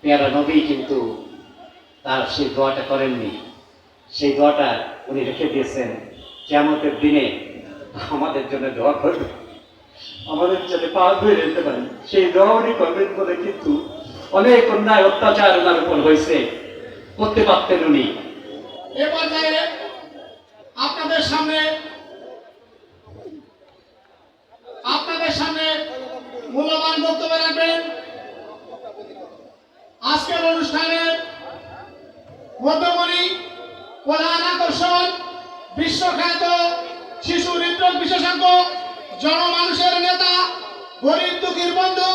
পেয়ারা নবী কিন্তু তার সেই দোয়াটা করেননি। সেই দোয়াটা উনি রেখে দিয়েছেন। কেমতের দিনে আমাদের জন্য দোয়া করবে। আমাদের যাতে পা ধুয়ে যেতে পারি। সেই দোয়া উনি করবেন বলে কিন্তু অনেক অন্যায় অত্যাচার ওনার উপর হয়েছে। করতে পারতেন উনি। আপনাদের সামনে আপনাদের সামনে মূল্যবান বক্তব্য রাখবেন। আজকের অনুষ্ঠানের মধ্যমণি প্রধান আকর্ষণ, বিশ্বখ্যাত শিশু হৃদরোগ বিশেষজ্ঞ, জনমানুষের নেতা, গরিব দুঃখীর বন্ধু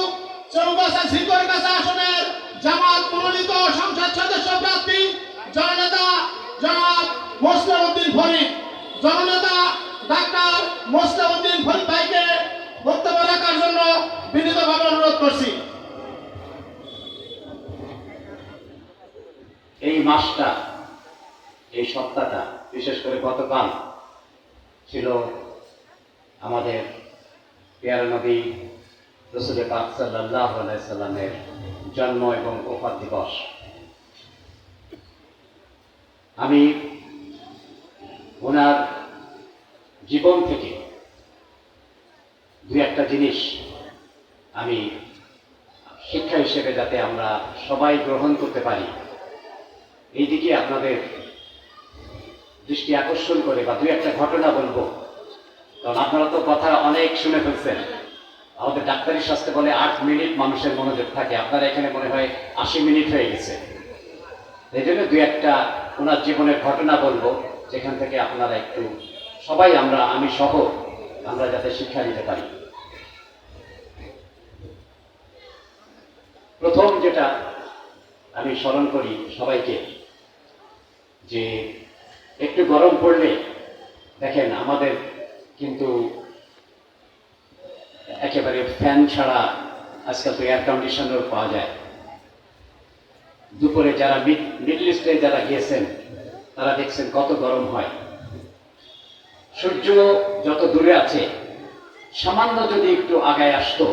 চৌগাছা কাছা আসনের জামাত মনোনীত সংসদ সদস্য প্রার্থী, জননেতা জনাব মোসলাউদ্দিন ফরিদ জননেতা ডাক্তার মোসলাউদ্দিন ফরিদ ভাইকে বক্তব্য রাখার জন্য বিনীতভাবে অনুরোধ করছি। এই মাসটা, এই সপ্তাহটা, বিশেষ করে গতকাল ছিল আমাদের পেয়ারা নবী রসুল পাক সাল্লাহ সাল্লামের জন্ম এবং ওফাত দিবস। আমি ওনার জীবন থেকে দু একটা জিনিস আমি শিক্ষা হিসেবে যাতে আমরা সবাই গ্রহণ করতে পারি। এই দিকে আপনাদের দৃষ্টি আকর্ষণ করে বা দুই একটা ঘটনা বলব। কারণ আপনারা তো কথা অনেক শুনে ফেলছেন। আমাদের ডাক্তারি শাস্ত্রে বলে আট মিনিট মানুষের মনোযোগ থাকে। আপনারা এখানে মনে হয় আশি মিনিট হয়ে গেছে। এই জন্য দুই একটা ওনার জীবনের ঘটনা বলব, যেখান থেকে আপনারা একটু সবাই আমরা, আমি সহ আমরা যাতে শিক্ষা নিতে পারি। প্রথম যেটা আমি স্মরণ করি সবাইকে যে একটু গরম পড়লে, দেখেন আমাদের কিন্তু একেবারে ফ্যান ছাড়া আজকাল তো এয়ার কন্ডিশনার পাওয়া যায়। দুপুরে যারা মিডল ইস্টে যারা গিয়েছেন, তারা দেখছেন কত গরম হয়। সূর্য যত দূরে আছে, সামান্য যদি একটু আগায় আসতো,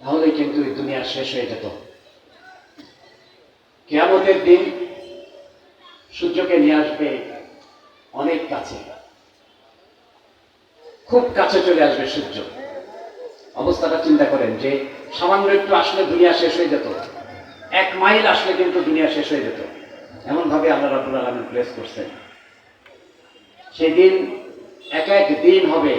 তাহলে কিন্তু দুনিয়া শেষ হয়ে যেত। কেয়ামতের দিন সূর্যকে নিয়ে আসবে অনেক কাছে। খুব কাছে চলে আসবে সূর্য। অবস্থাটা চিন্তা করেন যে, সামান্য একটু আসলে দুনিয়া শেষ হয়ে যেত। এক মাইল আসলে কিন্তু দুনিয়া শেষ হয়ে যেত। এমন ভাবে আল্লাহ রাবুল আলমিন প্লেস করছেন। সেদিন এক এক দিন হবে।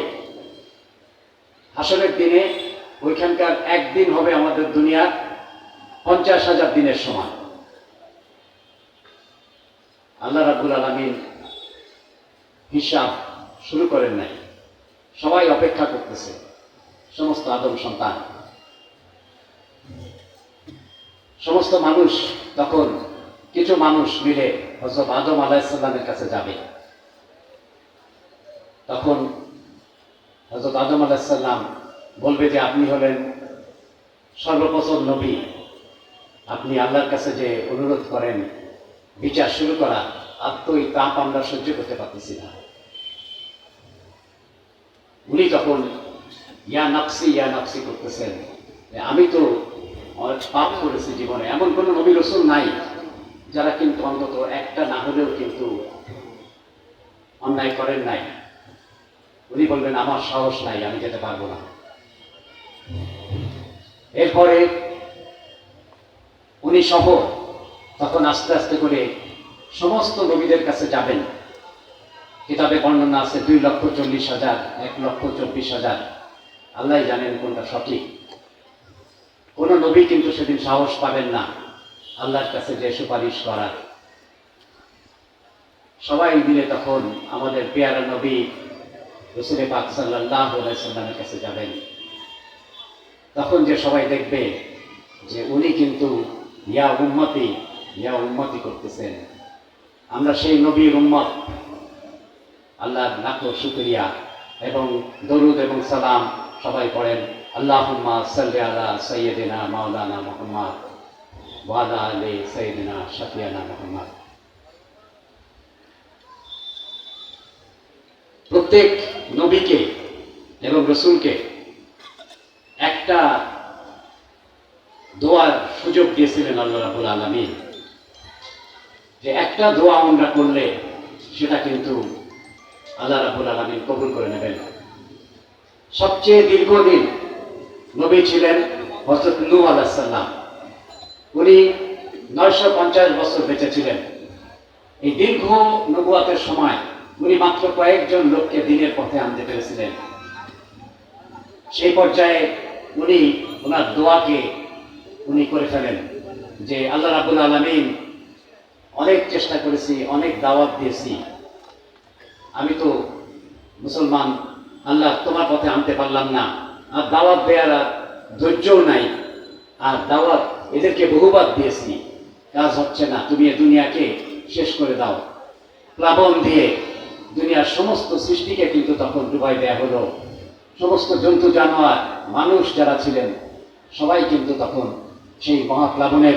আসলের দিনে ওইখানকার একদিন হবে আমাদের দুনিয়ার পঞ্চাশ হাজার দিনের সমান। আল্লাহ রাবুল আলমিন হিসাব শুরু করেন নাই। সবাই অপেক্ষা করতেছে, সমস্ত আদম সন্তান। সমস্ত মানুষ তখন কিছু মানুষ মিলে হজরত আদম আলাহিসাল্লামের কাছে যাবে। তখন হজরত আদম আলাহিসাল্লাম বলবে যে, আপনি হলেন সর্বপ্রথম নবী। আপনি আল্লাহর কাছে যে অনুরোধ করেন বিচার শুরু করা, আর তো তাপ আমরা সহ্য করতে পারতেছি না। উনি তখন ইয়া নাকসি ইয়া নাকসি করতেছেন আমি তো পাপ করেছি জীবনে। এমন কোনো নবী রসুল নাই, যারা কিন্তু অন্তত একটা না হলেও কিন্তু অন্যায় করেন নাই। উনি বলবেন, আমার সাহস নাই, আমি যেতে পারব না। এরপরে উনি সহ তখন আস্তে আস্তে করে সমস্ত নবীদের কাছে যাবেন। কিতাবে বর্ণনা আছে দুই লক্ষ চল্লিশ হাজার, এক লক্ষ চব্বিশ হাজার। আল্লাহ জানেন কোনটা সঠিক। কোন নবী কিন্তু সেদিন সাহস পাবেন না আল্লাহর কাছে যে সুপারিশ করার। সবাই মিলে তখন আমাদের পেয়ারা নবী রসুলে পাক সাল্লাহ সাল্লামের কাছে যাবেন। তখন যে সবাই দেখবে যে উনি কিন্তু ইয়া উম্মতি ইয়া উম্মতি করতেছেন। আমরা সেই নবীর উম্মত। আল্লাহ লাখো শুক্রিয়া এবং দরুদ এবং সালাম সবাই পড়েন। আল্লাহুম্মা সাল্লি আলা সাইয়্যিদিনা মাওলানা মুহাম্মদ ওয়া আলা সাইয়্যিদিনা শাফিয়ানা মুহাম্মদ। প্রত্যেক নবীকে এবং রসুলকে একটা দোয়ার সুযোগ দিয়েছিলেন আল্লাহ রাবুল আলমী যে একটা দোয়া আমরা করলে সেটা কিন্তু আল্লাহ রাবুল আলমী কবুল করে নেবেন। সবচেয়ে দীর্ঘদিন নবী ছিলেন হজরত নূ আলাহাল্লাম উনি নয়শো পঞ্চাশ বছর বেঁচে ছিলেন। এই দীর্ঘ নবুয়াতের সময় উনি মাত্র কয়েকজন লোককে দিনের পথে আনতে পেরেছিলেন। সেই পর্যায়ে উনি ওনার দোয়াকে উনি করে ফেলেন যে, আল্লাহ রাবুল আলমিন অনেক চেষ্টা করেছি, অনেক দাওয়াত দিয়েছি। আমি তো মুসলমান, আল্লাহ তোমার পথে আনতে পারলাম না। আর দাওয়াত দেওয়ার আর ধৈর্যও নাই। আর দাওয়াত এদেরকে বহুবার দিয়েছি। কাজ হচ্ছে না, তুমি এ দুনিয়াকে শেষ করে দাও। প্লাবন দিয়ে দুনিয়ার সমস্ত সৃষ্টিকে কিন্তু তখন ডুবাই দেয়া হলো। সমস্ত জন্তু, জানোয়ার, মানুষ যারা ছিলেন, সবাই কিন্তু তখন সেই মহাপ্লাবনের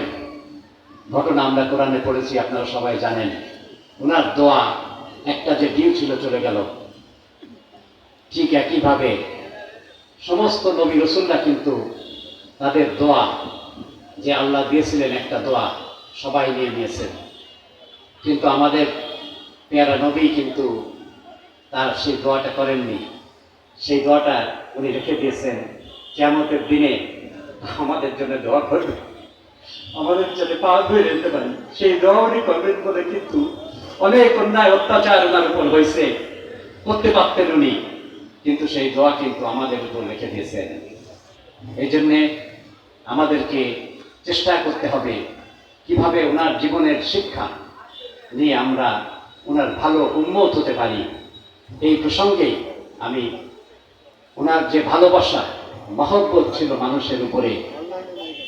ঘটনা আমরা কোরআনে পড়েছি, আপনারা সবাই জানেন। ওনার দোয়া, একটা যে ডিউ ছিল, চলে গেল। ঠিক একইভাবে সমস্ত নবী রসুল্লাহ কিন্তু তাদের দোয়া, যে আল্লাহ দিয়েছিলেন একটা দোয়া, সবাই নিয়ে নিয়েছেন। কিন্তু আমাদের পেয়ারা নবী কিন্তু তার সেই দোয়াটা করেননি। সেই দোয়াটা উনি রেখে দিয়েছেন কেমতের দিনে আমাদের জন্য দোয়া করবে আমাদের যাতে পা ধুয়ে রেখে পারি, সেই দোয়া করবেন বলে কিন্তু অনেক অন্যায়, অত্যাচার ওনার উপর হয়েছে। করতে পারতেন উনি, কিন্তু সেই দোয়া কিন্তু আমাদের উপর রেখে দিয়েছেন। এই জন্যে আমাদেরকে চেষ্টা করতে হবে কীভাবে ওনার জীবনের শিক্ষা নিয়ে আমরা ওনার ভালো উন্মত হতে পারি। এই প্রসঙ্গে আমি ওনার যে ভালোবাসা, মহব্বত ছিল মানুষের উপরে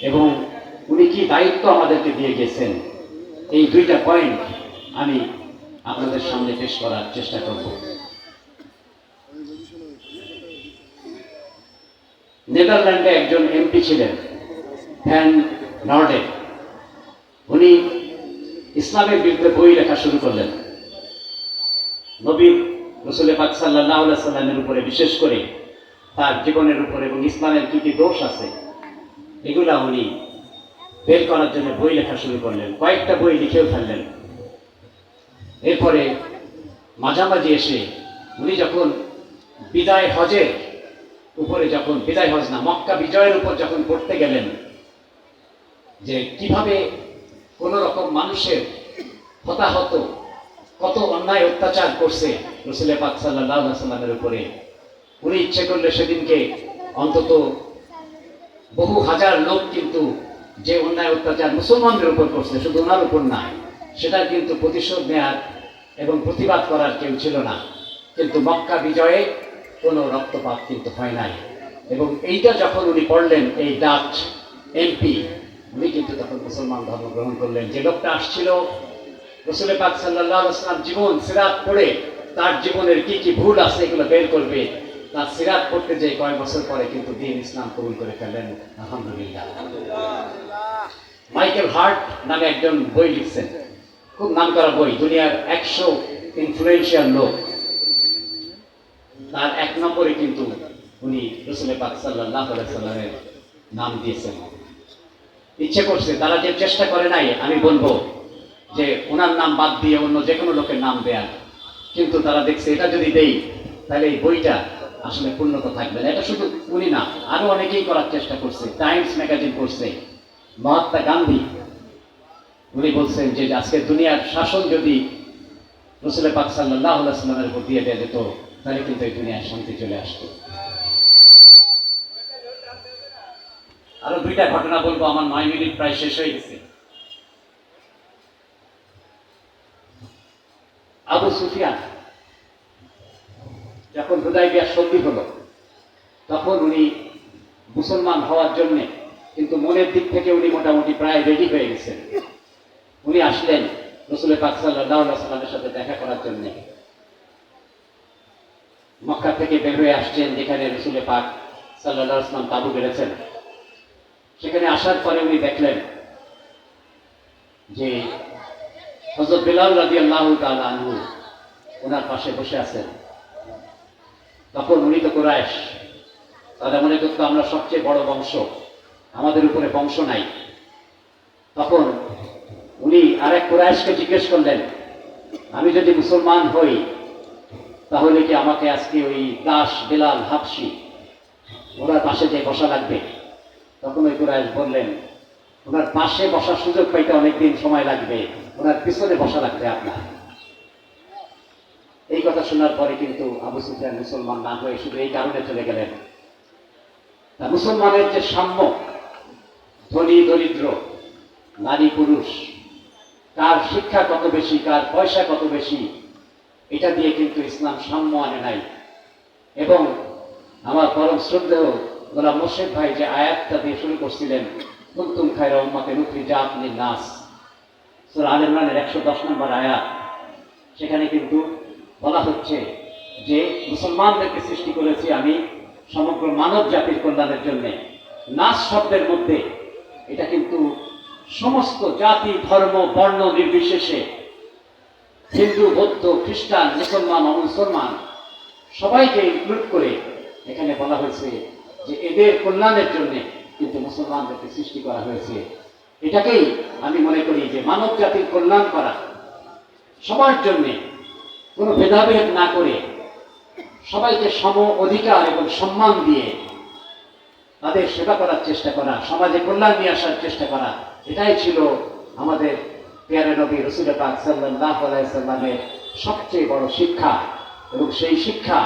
এবং উনি কি দায়িত্ব আমাদেরকে দিয়ে গেছেন? এই দুইটা পয়েন্ট আমি আপনাদের সামনে পেশ করার চেষ্টা করব। নেদারল্যান্ডে একজন এমপি ছিলেন ভ্যান নর্ডে। উনি ইসলামের বিরুদ্ধে বই লেখা শুরু করলেন। নবীর রসুল পাক সাল্লাহ সাল্লামের উপরে বিশেষ করে তার জীবনের উপরে এবং ইসলামের কি কি দোষ আছে। এগুলা উনি বের করার জন্য বই লেখা শুরু করলেন। কয়েকটা বই লিখেও ফেললেন। এরপরে মাঝামাঝি এসে উনি যখন বিদায় হজের উপরে যখন, বিদায় হজ না, মক্কা বিজয়ের উপর যখন পড়তে গেলেন, যে কীভাবে কোন রকম মানুষের হতাহত, কত অন্যায় অত্যাচার করছে রসুল পাক সাল্লাহ সাল্লামের উপরে, উনি ইচ্ছে করলে সেদিনকে অন্তত বহু হাজার লোক কিন্তু যে অন্যায় অত্যাচার মুসলমানদের উপর করছে, শুধু ওনার উপর না সেটা কিন্তু প্রতিশোধ নেয়ার এবং প্রতিবাদ করার কেউ ছিল না। কিন্তু মক্কা বিজয়ে কোনো রক্তপাত কিন্তু হয় নাই। এবং এইটা যখন উনি পড়লেন, এই ডাচ এমপি, উনি কিন্তু তখন মুসলমান ধর্ম গ্রহণ করলেন। যে লোকটা আসছিল রসুল পাক সাল্লাহ আসলাম জীবন সিরাত পড়ে, তার জীবনের কি কি ভুল আছে এগুলো বের করবে, তার সিরাত পড়তে যে কয়েক বছর পরে কিন্তু দিন ইসলাম কবুল করে ফেললেন। আলহামদুলিল্লাহ। মাইকেল হার্ট নামে একজন বই লিখছেন। খুব নাম করা বই, দুনিয়ার একশো ইনফ্লুয়েন্সিয়াল লোক। তার এক নম্বরে কিন্তু উনি রসুল পাক সাল্লাহ সাল্লামের নাম দিয়েছেন। ইচ্ছে করছে, তারা যে চেষ্টা করে নাই, আমি বলব যে ওনার নাম বাদ দিয়ে অন্য যে কোনো লোকের নাম দেয়া। কিন্তু তারা দেখছে, এটা যদি দেই, তাহলে এই বইটা আসলে পূর্ণত থাকবে না। এটা শুধু উনি না, আরও অনেকেই করার চেষ্টা করছে। টাইমস ম্যাগাজিন করছে। মহাত্মা গান্ধী, উনি বলছেন যে আজকে দুনিয়ার শাসন যদি রসুল পাক সাল্লাহ সাল্লামের উপর দিয়ে দেওয়া যেত, তাহলে কিন্তু এই দুনিয়ার শান্তি চলে আসতো। আরও দুইটা ঘটনা বলব, আমার নয় মিনিট প্রায় শেষ হয়ে গেছে। আবু সুফিয়ান, যখন হুদাই বিয়ার সন্ধি হলো, তখন উনি মুসলমান হওয়ার জন্যে কিন্তু মনের দিক থেকে উনি মোটামুটি প্রায় রেডি হয়ে গেছেন। উনি আসলেন রসুল পাক সাল্লাহ সাথে দেখা করার জন্য। মক্কা থেকে বের হয়ে আসছেন যেখানে রসুল পাক সাল্লাহ আসলাম তাবু বেড়েছেন সেখানে আসার পরে উনি দেখলেন যে হজরত বিলাল রাজি আল্লাহ আনহু ওনার পাশে বসে আছেন। তখন উনি তো কোরআশ তারা মনে করতো আমরা সবচেয়ে বড় বংশ। আমাদের উপরে বংশ নাই। তখন উনি আর এক কুরাইশকে জিজ্ঞেস করলেন, আমি যদি মুসলমান হই, তাহলে কি আমাকে আজকে ওই দাস বেলাল হাফসি, ওনার পাশে যে বসা লাগবে? তখন ওই কুরাইশ বললেন, ওনার পাশে বসার সুযোগ পাইতে অনেকদিন সময় লাগবে, ওনার পিছনে বসা লাগবে আপনার। এই কথা শোনার পরে কিন্তু আবু সুফিয়ান মুসলমান না হয়ে শুধু এই কারণে চলে গেলেন। মুসলমানের যে সাম্য ধনী দরিদ্র, নারী পুরুষ, কার শিক্ষা কত বেশি, কার পয়সা কত বেশি, এটা দিয়ে কিন্তু ইসলাম সাম্য আনে নাই। এবং আমার পরম শ্রদ্ধেয় গোলাম মোর্শেদ ভাই যে আয়াতটা দিয়ে শুরু করছিলেন, কুন্তুম খায়রা উম্মাতে নুকরি আপনি নাস সুরা আল ইমরানের একশো দশ নম্বর আয়াত, সেখানে কিন্তু বলা হচ্ছে যে মুসলমানদেরকে সৃষ্টি করেছি আমি সমগ্র মানব জাতির কল্যাণের জন্যে। নাস শব্দের মধ্যে এটা কিন্তু সমস্ত জাতি, ধর্ম, বর্ণ নির্বিশেষে হিন্দু, বৌদ্ধ, খ্রিস্টান, মুসলমান, অমুসলমান সবাইকে ইনক্লুড করে এখানে বলা হয়েছে যে এদের কল্যাণের জন্য কিন্তু মুসলমানদেরকে সৃষ্টি করা হয়েছে। এটাকেই আমি মনে করি যে মানব জাতির কল্যাণ করা সবার জন্যে কোনো ভেদাভেদ না করে সবাইকে সম অধিকার এবং সম্মান দিয়ে তাদের সেবা করার চেষ্টা করা, সমাজে কল্যাণ নিয়ে আসার চেষ্টা করা, এটাই ছিল আমাদের পেয়ারে নবী রসুল পাক সাল্লামের সবচেয়ে বড় শিক্ষা। এবং সেই শিক্ষা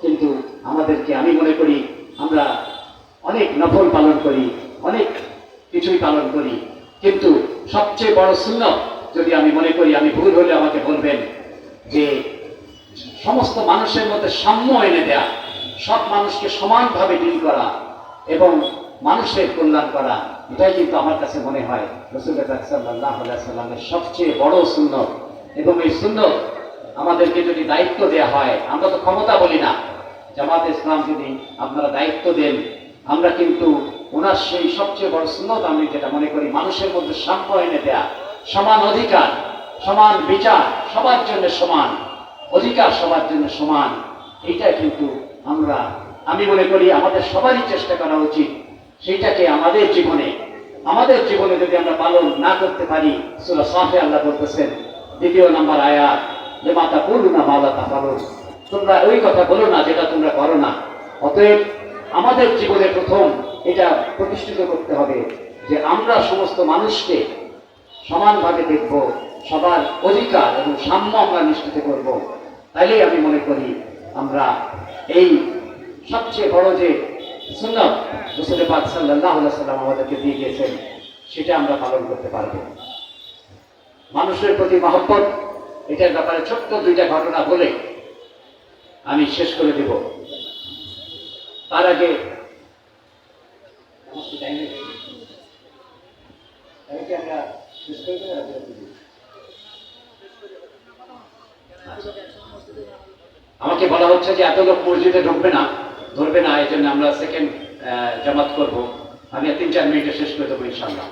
কিন্তু আমাদেরকে, আমি মনে করি, আমরা অনেক নফল পালন করি, অনেক কিছুই পালন করি। কিন্তু সবচেয়ে বড় সুন্নত যদি আমি মনে করি, আমি ভুল হলে আমাকে বলবেন যে সমস্ত মানুষের মধ্যে সাম্য এনে দেয়া, সব মানুষকে সমানভাবে ডিল করা এবং মানুষের কল্যাণ করা, এটাই কিন্তু আমার কাছে মনে হয় রসুল্লাহ সাল্লাহ সাল্লামের সবচেয়ে বড় সুন্দর এবং এই সুন্দর আমাদেরকে যদি দায়িত্ব দেয়া হয়, আমরা তো ক্ষমতা বলি না। জামাত ইসলাম যদি আপনারা দায়িত্ব দেন, আমরা কিন্তু ওনার সেই সবচেয়ে বড় সুন্নত আমি যেটা মনে করি, মানুষের মধ্যে সাম্য এনে দেয়া। সমান অধিকার, সমান বিচার, সবার জন্য সমান, অধিকার সবার জন্য সমান, এইটা কিন্তু আমরা আমি মনে করি আমাদের সবারই চেষ্টা করা উচিত সেইটাকে আমাদের জীবনে আমাদের জীবনে যদি আমরা পালন না করতে পারি, সুরা সাফে আল্লাহ বলতেছেন, দ্বিতীয় নাম্বার আয়াত যে মাতা বলু না মালা তা পালন তোমরা ওই কথা বলো না যেটা তোমরা করো না। অতএব আমাদের জীবনে প্রথম এটা প্রতিষ্ঠিত করতে হবে যে আমরা সমস্ত মানুষকে সমানভাবে দেখব, সবার অধিকার এবং সাম্য আমরা নিশ্চিত করব। তাইলেই আমি মনে করি আমরা এই সবচেয়ে বড় যে সুন্নত রসুল পাক সাল্লাহ সাল্লাম আমাদেরকে দিয়ে গিয়েছেন, সেটা আমরা পালন করতে পারব মানুষের প্রতি মহব্বত, এটার ব্যাপারে ছোট্ট দুইটা ঘটনা বলে আমি শেষ করে দেব তার আগে আমার? আমাকে বলা হচ্ছে যে এত লোক মসজিদে ঢুকবে না ধরবে না, এই জন্য আমরা সেকেন্ড জামাত করব। আমি তিন, চার মিনিটে শেষ করে দেবো ইনশাল্লাহ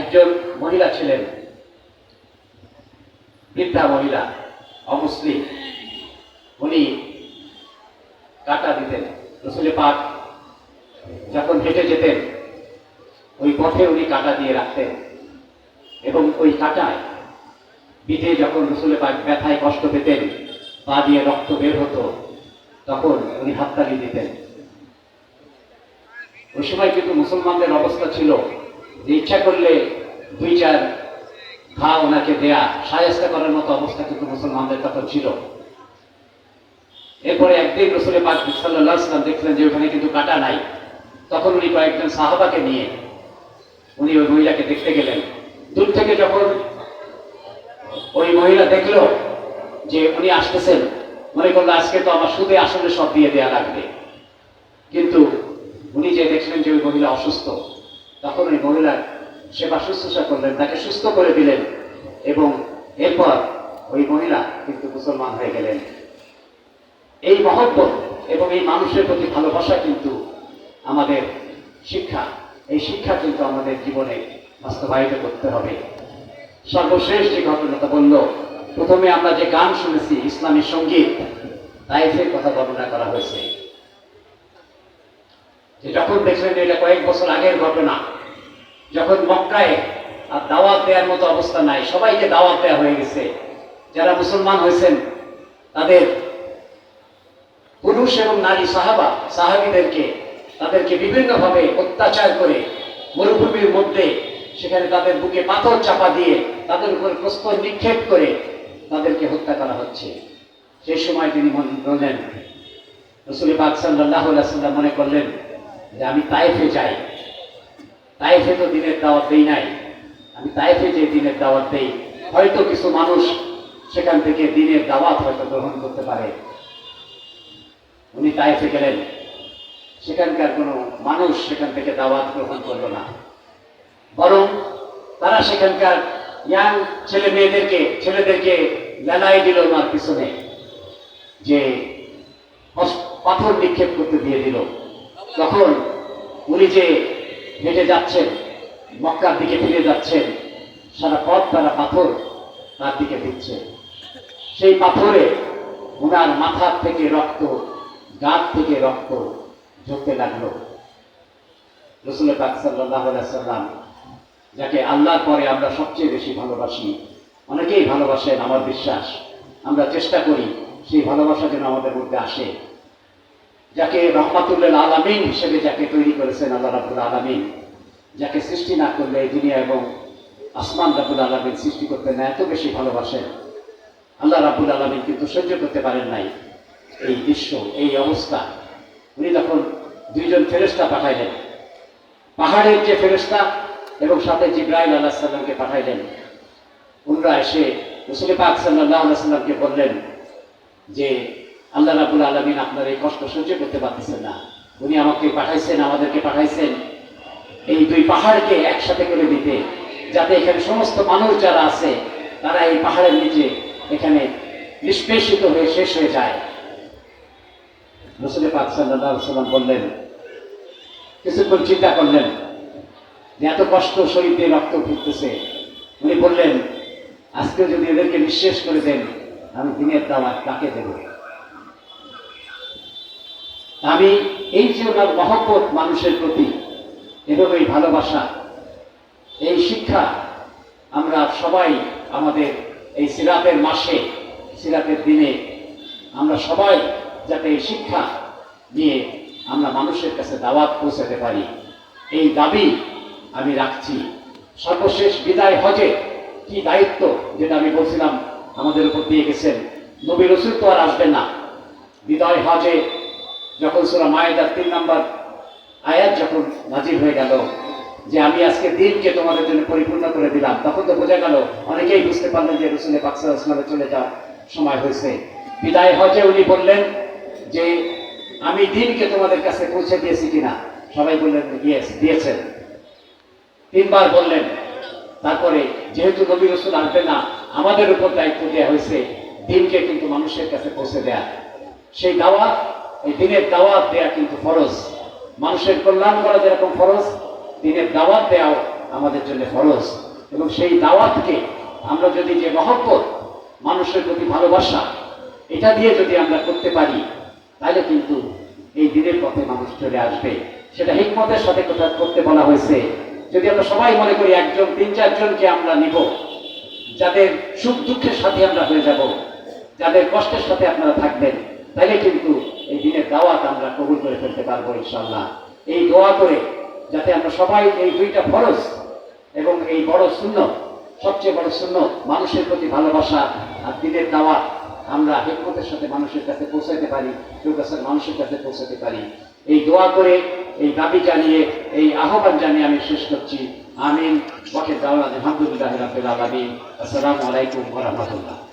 একজন মহিলা ছিলেন, বৃদ্ধা মহিলা, অমুসলিম। উনি কাটা দিতেন, রসুল পাক যখন হেঁটে যেতেন, ওই পথে উনি কাটা দিয়ে রাখতেন। এবং ওই কাটায় বিধে যখন রসুলে পাক ব্যথায় কষ্ট পেতেন পা দিয়ে রক্ত বের হতো, তখন উনি হাততালি দিতেন। ওই সময় কিন্তু মুসলমানদের অবস্থা ছিল যে ইচ্ছা করলে দুই চার ঘা ওনাকে দেয়া, সায়স্তা করার মতো অবস্থা কিন্তু মুসলমানদের তখন ছিল। এরপরে একদিন রসুলে পাক সাল্লাহ সাল্লাম দেখলেন যে ওখানে কিন্তু কাটা নাই। তখন উনি কয়েকজন সাহাবাকে নিয়ে উনি ওই মহিলাকে দেখতে গেলেন। দূর থেকে যখন ওই মহিলা দেখল যে উনি আসতেছেন, মনে করল আজকে তো আমার সুদে আসলে সব দিয়ে দেওয়া লাগবে। কিন্তু উনি যে দেখলেন যে ওই মহিলা অসুস্থ, তখন ওই মহিলার সেবা শুশ্রূষা করলেন, তাকে সুস্থ করে দিলেন এবং এরপর ওই মহিলা কিন্তু মুসলমান হয়ে গেলেন। এই মহব্বত এবং এই মানুষের প্রতি ভালোবাসা কিন্তু আমাদের শিক্ষা। এই শিক্ষা কিন্তু আমাদের জীবনে বাস্তবায়িত করতে হবে। সর্বশেষ যে ঘটনাটা বলল প্রথমে আমরা যে গান শুনেছি, ইসলামী সংগীত তাইফের কথা বর্ণনা করা হয়েছে। যখন দেখলেন এটা কয়েক বছর আগের ঘটনা, যখন মক্কায় আর দাওয়াত দেওয়ার মতো অবস্থা নাই, সবাইকে দাওয়াত দেওয়া হয়ে গেছে। যারা মুসলমান হয়েছেন, তাদের পুরুষ এবং নারী সাহাবা, সাহাবিদেরকে তাদেরকে বিভিন্নভাবে অত্যাচার করে মরুভূমির মধ্যে সেখানে তাদের বুকে পাথর চাপা দিয়ে তাদের উপর প্রস্তর নিক্ষেপ করে তাদেরকে হত্যা করা হচ্ছে। সেই সময় তিনি বললেন রসুল পাক সাল্লাহ সাল্লাম মনে করলেন যে আমি তাইফে যাই। তাইফে তো দিনের দাওয়াত দেই নাই। আমি তাইফে যে দিনের দাওয়াত দেই। হয়তো কিছু মানুষ সেখান থেকে দিনের দাওয়াত হয়তো গ্রহণ করতে পারে। উনি তাইফে গেলেন। সেখানকার কোনো মানুষ সেখান থেকে দাওয়াত গ্রহণ করল না। বরং তারা সেখানকার ইয়াং ছেলে মেয়েদেরকে, ছেলেদেরকে লেলাই দিল ওনার পিছনে, যে পাথর নিক্ষেপ করতে দিয়ে দিল। তখন উনি যে হেঁটে যাচ্ছেন, মক্কার দিকে ফিরে যাচ্ছেন, সারা পথ তারা পাথর তার দিকে দিচ্ছে। সেই পাথরে ওনার মাথার থেকে রক্ত, গাত থেকে রক্ত ঝরতে লাগল। রসুল পাক সাল্লাহ সাল্লাম যাকে আল্লাহর পরে আমরা সবচেয়ে বেশি ভালোবাসি অনেকেই ভালোবাসেন আমার বিশ্বাস। আমরা চেষ্টা করি সেই ভালোবাসা যেন আমাদের মধ্যে আসে। যাকে রহমাতুল্লাহ আলামিন হিসেবে যাকে তৈরি করেছেন আল্লাহ রাবুল আলামিন, যাকে সৃষ্টি না করলে এই দুনিয়া এবং আসমান রাবুল আলামিন সৃষ্টি করতে না এত বেশি ভালোবাসেন। আল্লাহ রাবুল আলামিন কিন্তু সহ্য করতে পারেন নাই। এই দৃশ্য, এই অবস্থা। উনি তখন দুইজন ফেরেস্তা পাঠাইলেন। পাহাড়ের যে ফেরেস্তা এবং সাথে জিব্রাইল আল্লাহ সাল্লামকে পাঠাইলেন। উনরা এসে রসুল পাক সাল্লাহ সাল্লামকে বললেন যে, আল্লাহ রাবুল আলমিন আপনার এই কষ্ট সহ্য করতে পারতেছেন না। উনি আমাকে পাঠাইছেন, আমাদেরকে পাঠাইছেন। এই দুই পাহাড়কে একসাথে করে দিতে, যাতে এখানে সমস্ত মানুষ যারা আছে, তারা এই পাহাড়ের নিচে এখানে নিষ্পেষিত হয়ে শেষ হয়ে যায়। রসুল পাক সাল্লাহ সাল্লাম বললেন, কিছুক্ষণ চিন্তা করলেন এত কষ্ট শরীর রক্ত ফুটতেছে। উনি বললেন আজকে যদি এদেরকে নিঃশেষ করে দেন, আমি দিনের দাওয়াত কাকে দেব? আমি এই যে ওনার মহব্বত মানুষের প্রতি এবং এই ভালোবাসা, এই শিক্ষা আমরা সবাই আমাদের এই সিরাতের মাসে, সিরাতের দিনে আমরা সবাই যাতে এই শিক্ষা নিয়ে আমরা মানুষের কাছে দাওয়াত পৌঁছাতে পারি। এই দাবি আমি রাখছি। সর্বশেষ বিদায় হজে কি দায়িত্ব যেটা আমি বলছিলাম, আমাদের উপর দিয়ে গেছেন। নবী রসুল তো আর আসবে না। বিদায় হজে যখন সুরা মায়েদার তিন নম্বর আয়াত যখন নাজির হয়ে গেল, যে আমি আজকে দিনকে তোমাদের জন্য পরিপূর্ণ করে দিলাম, তখন তো বোঝা গেল, অনেকেই বুঝতে পারলেন যে রসুলের পাকসালামে চলে যাওয়ার সময় হয়েছে। বিদায় হজে উনি বললেন যে, আমি দিনকে তোমাদের কাছে পৌঁছে দিয়েছি কিনা? সবাই বললেন দিয়েছেন। তিনবার বললেন তারপরে যেহেতু নবী রসুল আসবে না, আমাদের উপর দায়িত্ব দেওয়া হয়েছে, দিনকে কিন্তু মানুষের কাছে পৌঁছে দেয়া। সেই দাওয়াত, এই দিনের দাওয়াত দেয়া কিন্তু ফরজ। মানুষের কল্যাণ করা যেরকম ফরজ, দিনের দাওয়াত দেওয়াও আমাদের জন্য ফরজ। এবং সেই দাওয়াতকে আমরা যদি যে মহব্বত, মানুষের প্রতি ভালোবাসা, এটা দিয়ে যদি আমরা করতে পারি, তাহলে কিন্তু এই দিনের পথে মানুষ চলে আসবে। সেটা হিকমতের সাথে কথা করতে বলা হয়েছে। যদি আমরা সবাই মনে করি একজন, তিন, চারজনকে আমরা নিব, যাদের সুখ দুঃখের সাথে আমরা হয়ে যাব, যাদের কষ্টের সাথে আপনারা থাকবেন, তাহলে কিন্তু এই দিনের দাওয়াত আমরা কবুল করে ফেলতে পারব ইনশাল্লাহ এই দোয়া করে যাতে আমরা সবাই এই দুইটা ফরজ এবং এই বড় শূন্য সবচেয়ে বড় শূন্য মানুষের প্রতি ভালোবাসা আর দিনের দাওয়াত আমরা হিকমতের সাথে মানুষের কাছে পৌঁছাতে পারি কেউ কাছে মানুষের কাছে পৌঁছাতে পারি। এই দোয়া করে এই দাবি জানিয়ে, এই আহ্বান জানিয়ে আমি শেষ করছি। আমিন। ওকে দাওয়াত আলহামদুলিল্লাহ আসসালামু আলাইকুম রাহমাতুল্লাহ।